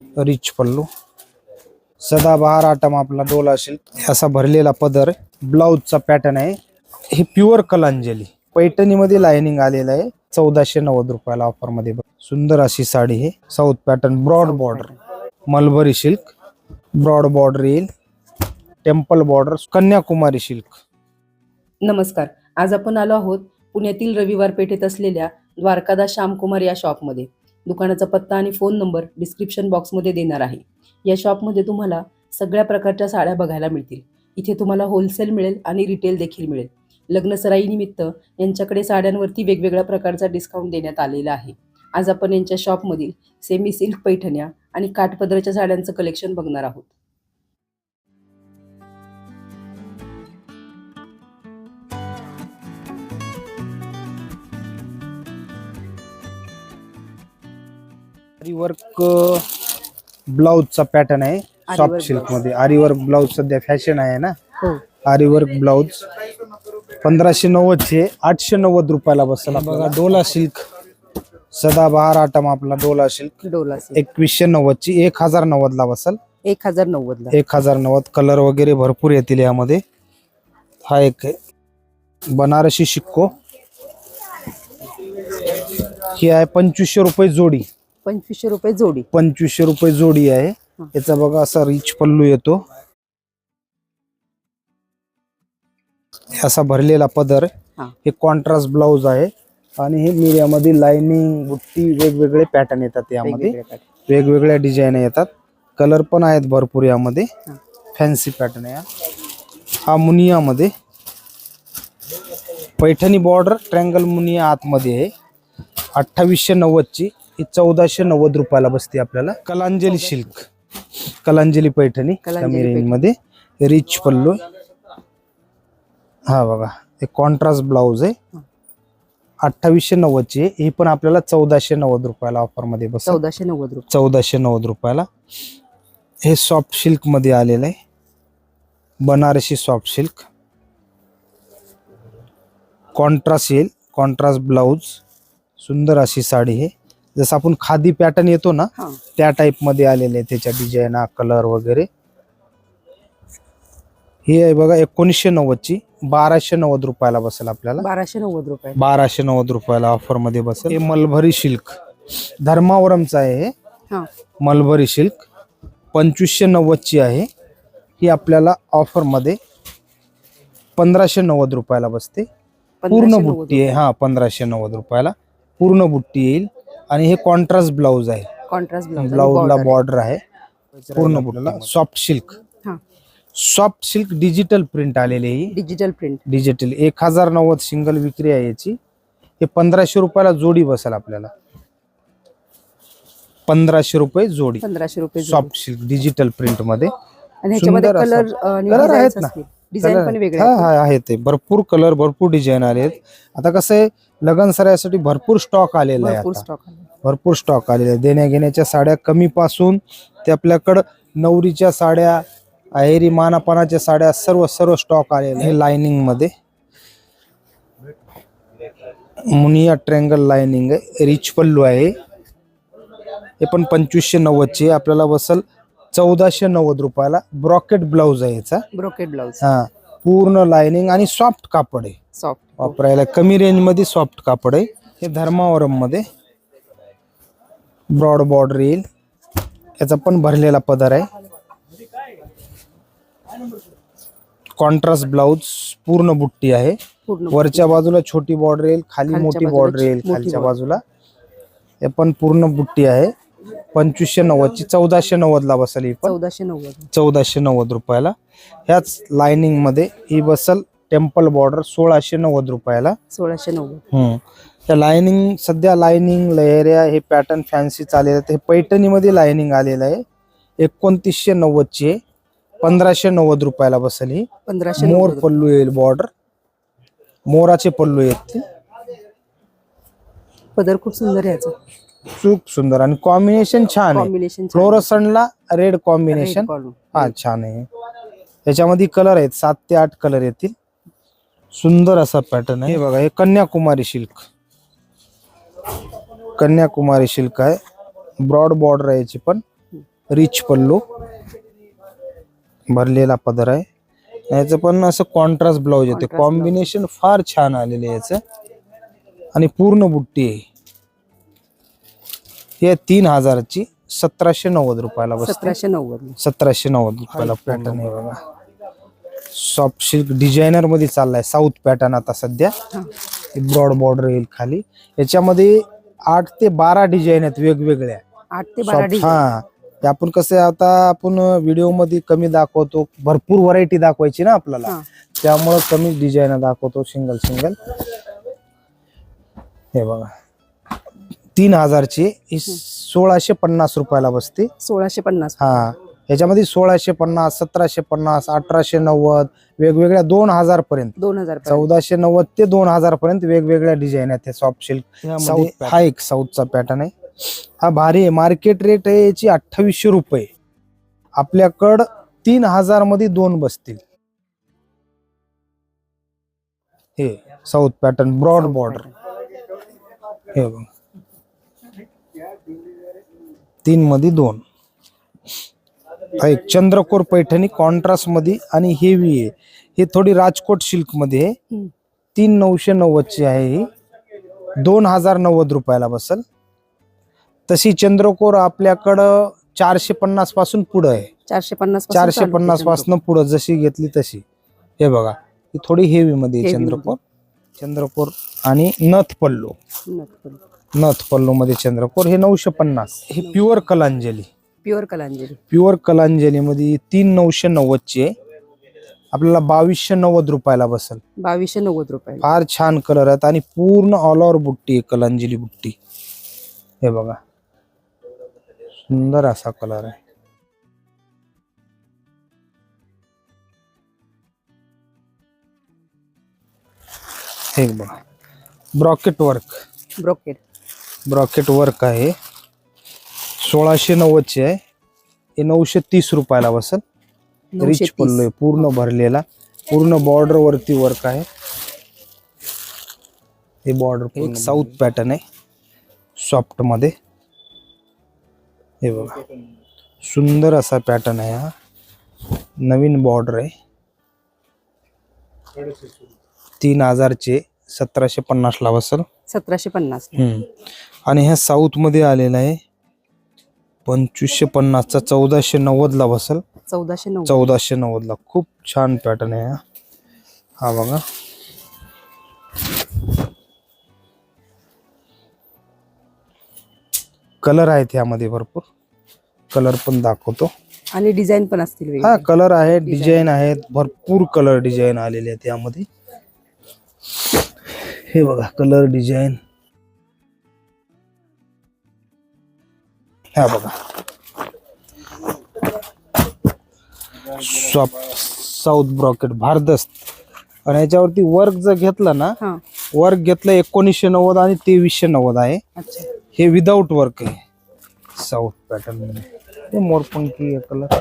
Rich पल्लू. सदाबहार atom आपला डोला असेल. असा भरलेला पदर ब्लाऊजचा पॅटर्न आहे. हे प्युअर कलांजली. पैठणीमध्ये लायनिंग आलेलं आहे. चौदाशे नव्वद रुपयाला ऑफरमध्ये बघ. सुंदर अशी साडी आहे. South pattern broad border mulberry silk broad border येईल. टेम्पल बॉर्डर कन्याकुमारी सिल्क नमस्कार. आज आपण आलो आहोत पुण्यातील रविवार पेठेत असलेल्या द्वारकादास श्यामकुमार या शॉपमध्ये दुकानाचा पत्ता आणि फोन नंबर डिस्क्रिप्शन बॉक्समध्ये देणार आहे. या शॉपमध्ये तुम्हाला सगळ्या प्रकारच्या साड्या बघायला मिळतील. इथे तुम्हाला होलसेल मिळेल आणि रिटेल देखील मिळेल. लग्नसराईनिमित्त यांच्याकडे साड्यांवरती वेगवेगळ्या प्रकारचा डिस्काउंट देण्यात आलेला आहे. आज आपण यांच्या शॉपमधील सेमी सिल्क पैठण्या आणि काठपदराच्या साड्यांचं कलेक्शन बघणार आहोत. आरीवर्क ब्लाऊजचा पॅटर्न आहे. आरी सॉफ्ट वर्क सिल्कमध्ये. आरीवर्क ब्लाऊज सध्या फॅशन आहे ना? हो. आरीवर्क ब्लाऊज पंधराशे नव्वदचे आठशे नव्वद रुपयाला बसेल बघा. डोला सिल्क सदाबहार आटम आपला डोला सिल्क डोला एकवीसशे नव्वदची एक हजार नव्वदला बसेल. एक हजार नव्वदला एक हजार नव्वद. कलर वगैरे भरपूर येतील यामध्ये. हा एक आहे. बनारसी शिक्को. ही आहे पंचवीसशे रुपये जोडी. पंचवीसशे रुपये जोडी. पंचवीसशे रुपये जोडी आहे. याचा बघा असा रिच पल्लू येतो. असा भरलेला पदर हा. कॉन्ट्रास्ट ब्लाऊज आहे. आणि हे मीडियामध्ये लाइनिंग बुट्टी वेगवेगळे पॅटर्न येतात यामध्ये. वेगवेगळ्या डिझाईन येतात. कलर पण आहेत भरपूर यामध्ये. फॅन्सी पॅटर्न आहे हा. हा मुनियामध्ये. पैठणी बॉर्डर ट्रँगल मुनिया आतमध्ये आहे. अठ्ठावीसशे नव्वदची. ही चौदाशे नव्वद रुपयाला बसते आपल्याला. कलांजली सिल्क कलांजली पैठणी कमी रेंजमध्ये रिच पल्लू. हा बघा हे कॉन्ट्रास्ट ब्लाऊज आहे. अठ्ठावीसशे नव्वदची आहे. ही पण आपल्याला चौदाशे नव्वद रुपयाला ऑफरमध्ये बस चौदाशे नव्वद चौदाशे नव्वद रुपयाला. हे सॉफ्ट सिल्कमध्ये आलेलं आहे. बनारसी सॉफ्ट सिल्क कॉन्ट्रास्ट येईल. कॉन्ट्रास्ट ब्लाऊज सुंदर अशी साडी आहे. जसं आपण खादी पॅटर्न येतो ना हा. त्या टाईपमध्ये आलेले आहे त्याच्या डिझाईन कलर वगैरे. ही आहे बघा एकोणीसशे नव्वदची बाराशे नव्वद रुपयाला बसेल आपल्याला. बाराशे नव्वद रुपये. बाराशे नव्वद रुपयाला ऑफरमध्ये बसेल. हे मलभरी सिल्क. धर्मावरमचं आहे हे. हा. Mulberry silk. पंचवीसशे नव्वदची आहे. ही आपल्याला ऑफरमध्ये पंधराशे नव्वद रुपयाला बसते. पूर्ण नव्वद बुट्टी आहे. हा पंधराशे नव्वद रुपयाला पूर्ण बुट्टी येईल. आणि हे कॉन्ट्रास्ट ब्लाऊज आहे. कॉन्ट्रास्ट ब्लाउज ब्लाऊजला बॉर्डर आहे. पूर्ण बुट्टीला सॉफ्ट सिल्क हा. सॉफ्ट सिल्क डिजिटल प्रिंट आलेली आहे ही. डिजिटल प्रिंट डिजिटल एक हजार नव्वद सिंगल विक्री आहे याची. हे पंधराशे रुपयाला जोडी बसेल आपल्याला. पंधराशे रुपये जोडी. पंधराशे रुपये जोडी. सॉफ्ट सिल्क डिजिटल प्रिंटमध्ये. आणि ह्याच्यामध्ये सुंदर कलर आहेत ना. डिझाईन पण वेगळे हा हा आहे ते. भरपूर कलर भरपूर डिझाईन आले आहेत. आता कसं आहे लगन सरायसाठी भरपूर स्टॉक आलेला आहे भरपूर आता. स्टॉक भरपूर स्टॉक आलेले आहे. देण्या घेण्याच्या साड्या कमी पासून ते आपल्याकडं नवरीच्या साड्या अहेरी मानापानाच्या साड्या सर्व सर्व स्टॉक आलेले आहे लाइनिंगमध्ये. मुनिया ट्रँगल लाइनिंग आहे. रिच पल्लू आहे. हे पण पंचवीसशे नव्वदची आहे. आपल्याला बसल चौदाशे नव्वद रुपयाला ब्रॉकेट ब्लाऊज आहे याचा. ब्रोकेड ब्लाउज हा पूर्ण लाइनिंग आणि सॉफ्ट कापड आहे. सॉफ्ट वापरायला कमी रेंजमध्ये सॉफ्ट कापड आहे. हे धर्मावरममध्ये ब्रॉड बॉर्डर येईल. याचा पण भरलेला पदर आहे. कॉन्ट्रास्ट ब्लाऊज पूर्ण बुट्टी आहे. पूर्ण वरच्या बाजूला छोटी बॉर्डर येईल खाली खालच्या मोठी बाजूला बॉर्डर येईल मोठी खालच्या border. बाजूला. हे पण पूर्ण बुट्टी आहे. पंचवीसशे नव्वदची चौदाशे नव्वदला बसेल ही पण. चौदाशे नव्वद. चौदाशे नव्वद रुपयाला. ह्याच लाइनिंगमध्ये ही बसल टेम्पल बॉर्डर सोळाशे नव्वद रुपयाला. सोळाशे नव्वद. हम्म. त्या लाइनिंग सध्या लाइनिंग लहऱ्या हे पॅटर्न फॅन्सी चालेल आहेत हे पैठणीमध्ये लाइनिंग आलेलं आहे. एकोणतीसशे नव्वदची आहे. पंधराशे नव्वद रुपयाला बसेल ही. पंधराशे मोर नव्वद पल्लू येईल बॉर्डर मोराचे पल्लू येतील. पदर खूप सुंदर आहे याचा. खूप सुंदर आणि कॉम्बिनेशन छान आहे. कॉम्बिनेशन फ्लोरसनला रेड कॉम्बिनेशन हा छान आहे. याच्यामध्ये कलर आहेत सात ते आठ कलर येतील. सुंदर असा पॅटर्न आहे. हे बघा हे कन्याकुमारी सिल्क कन्याकुमारी सिल्क आहे. ब्रॉड बॉर्डर आहे याची पण. रिच पल्लू. भरलेला पदर आहे. याचं पण असं कॉन्ट्रास्ट ब्लाऊज येते. कॉम्बिनेशन फार छान आलेले याचं. आणि पूर्ण बुट्टी आहे. हे तीन हजारची सतराशे नव्वद रुपयाला बसते. सतराशे नव्वद. सतराशे नव्वद रुपयाला पॅटर्न आहे बघा. सॉफ्ट सिल्क डिझायनरमध्ये चाललाय साऊथ पॅटर्न आता सध्या. ब्रॉड बॉर्डर येईल खाली. याच्यामध्ये आठ ते बारा डिझाईन आहेत वेगवेगळ्या. आठ ते बारा Soft- डिझाईन हा. ते आपण कसं आहे, आता आपण व्हिडिओमध्ये कमी दाखवतो भरपूर व्हरायटी दाखवायची ना आपल्याला. हा. त्यामुळे कमी डिझाईन दाखवतो सिंगल सिंगल हे बघा. तीन हजारची ही सोळाशे पन्नास रुपयाला बसते. सोळाशे पन्नास. हा. याच्यामध्ये सोळाशे पन्नास सतराशे पन्नास अठराशे नव्वद वेगवेगळ्या दोन हजार पर्यंत. दोन हजार चौदाशे नव्वद ते दोन हजार पर्यंत वेगवेगळ्या डिझाईन आहेत सॉफ्ट सिल्क साऊथ हा एक साऊथचा पॅटर्न आहे. हा भारी आहे. मार्केट रेट आहे याची अठ्ठावीसशे रुपये. आपल्याकडं तीन हजारमध्ये दोन बसतील. हे साऊथ पॅटर्न ब्रॉड बॉर्डर हे बघ. तीन मध्ये दोन. एक चंद्रकोर पैठणी कॉन्ट्रास्टमध्ये आणि हेवी आहे. हे थोडी राजकोट सिल्कमध्ये आहे. तीन नऊशे नव्वदची आहे ही. दोन हजार नव्वद रुपयाला बसल. तशी चंद्रकोर आपल्याकडं चारशे पन्नासपासून पुढं आहे. चारशे पन्नास चारशे पन्नासपासून पुढं जशी घेतली तशी. हे बघा ही थोडी हेवी मध्ये चंद्रकोर. चंद्रकोर आणि नथ पल्लू. नथ पल्लू मध्ये चंद्रकोर हे नऊशे पन्नास. हे pure Kalanjali. Pure Kalanjali. Pure Kalanjali मध्ये तीन नऊशे नव्वदची. आहे आपल्याला बावीसशे नव्वद रुपयाला बसल. बावीसशे नव्वद रुपये फार छान कलर आहेत आणि पूर्ण ऑल ओव्हर बुट्टी आहे कलांजली बुट्टी. हे बघा. सुंदर असा कलर आहे. हे बघा. Brocade work brocade brocade work आहे. सोळाशे नव्वदचे आहे. हे नऊशे तीस रुपयाला बसल. रिच पल्लू आहे. पूर्ण भरलेला. पूर्ण बॉर्डर वरती वर्क आहे. हे बॉर्डर एक साऊथ पॅटर्न आहे. सॉफ्टमध्ये. हे बघा. सुंदर असा पॅटर्न आहे हा. नवीन बॉर्डर आहे. तीन हजारचे. सतराशे पन्नास ला बसल सतराशे पन्नास. आणि ह्या साऊथमध्ये आलेला आहे. पंचवीसशे पन्नासचा चौदाशे नव्वद ला बसल चौदाशे नव्वद. चौदाशे नव्वद ला. खूप छान पॅटर्न आहे हा. हा बघा. कलर आहेत यामध्ये भरपूर. कलर पण दाखवतो. आणि डिझाईन पण असतील. हा कलर आहे डिझाईन आहेत. भरपूर कलर डिझाईन आलेले आहेत यामध्ये. हे बघा कलर डिझाईन. हा बघा. सॉफ्ट साऊथ ब्रॉकेट भारदस्त. आणि याच्यावरती वर्क जर घेतलं ना वर्क घेतलं एकोणीसशे नव्वद आणि तेवीसशे नव्वद आहे. हे विदाऊट वर्क आहे. साऊथ पॅटर्नमध्ये. हे मोरपंखी कलर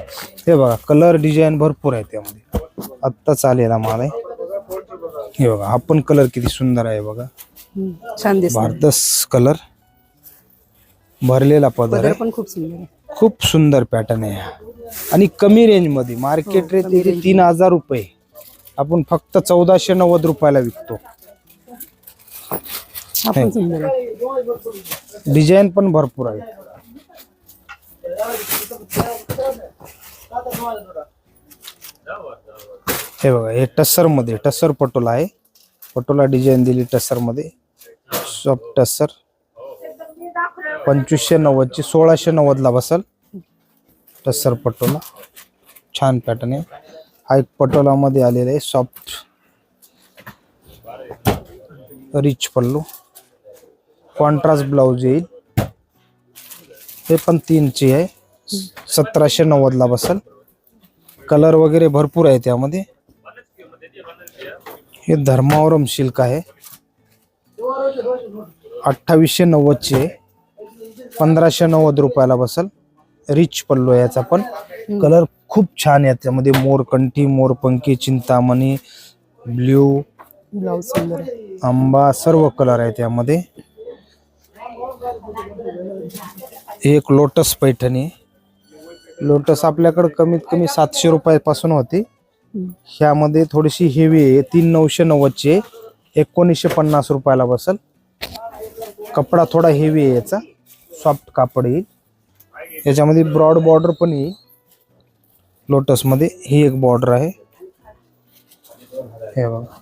हे बघा कलर डिझाईन भरपूर आहे त्यामध्ये. आत्ताच आलेला माल आहे. हे बघा हा पण कलर किती सुंदर आहे बघा. छान दिसत भारतस कलर भरलेला पदर आहे. पण खूप सुंदर आहे. खूप सुंदर पॅटर्न आहे हा. आणि कमी रेंजमध्ये. मार्केट रेट कमी तीन हजार रुपये. आपण फक्त चौदाशे नव्वद रुपयाला विकतो. हा पण सुंदर आहे. डिझाईन पण भरपूर आहे. हे बघा हे टस्सरमध्ये पटोला आहे. पटोला डिझाईन दिली टस्सरमध्ये सॉफ्ट टस्सर पंचवीसशे नव्वदची सोळाशे नव्वद ला बसल. टस्सर पटोला. छान पॅटर्न आहे. हा एक पटोला मध्ये आलेला आहे soft rich pallu. Contrast blouse येईल. हे पण तीनची आहे. सतराशे नव्वदला बसल. कलर वगैरे भरपूर आहे त्यामध्ये. हे धर्मावरम सिल्क आहे. अठ्ठावीसशे नव्वदची आहे पंधराशे नव्वद रुपयाला बसल. रिच पल्लू आहे याचा पण. कलर खूप छान आहे त्यामध्ये. मोरकंठी मोरपंखी चिंतामणी ब्ल्यू आंबा सर्व कलर आहे त्यामध्ये एक लोटस पैठणी. लोटस आपल्याकडे कमीत कमी सातशे रुपयापासून होती. ह्यामध्ये थोडीशी हेवी आहे. तीन नऊशे नव्वदची एकोणीसशे पन्नास रुपयाला बसल. कपडा थोडा हेवी आहे याचा. सॉफ्ट कापड येईल. याच्यामध्ये ब्रॉड बॉर्डर पण येईल. लोटसमध्ये ही एक बॉर्डर आहे. हे बघा.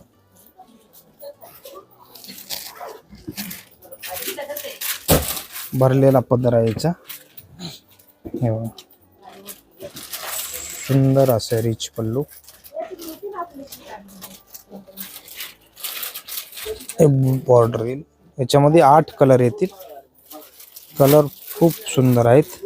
भरलेला पदर आहे याचा. हे बघा. सुंदर असं रिच पल्लू. बॉर्डर येईल. याच्यामध्ये आठ कलर येतील. कलर खूप सुंदर आहेत.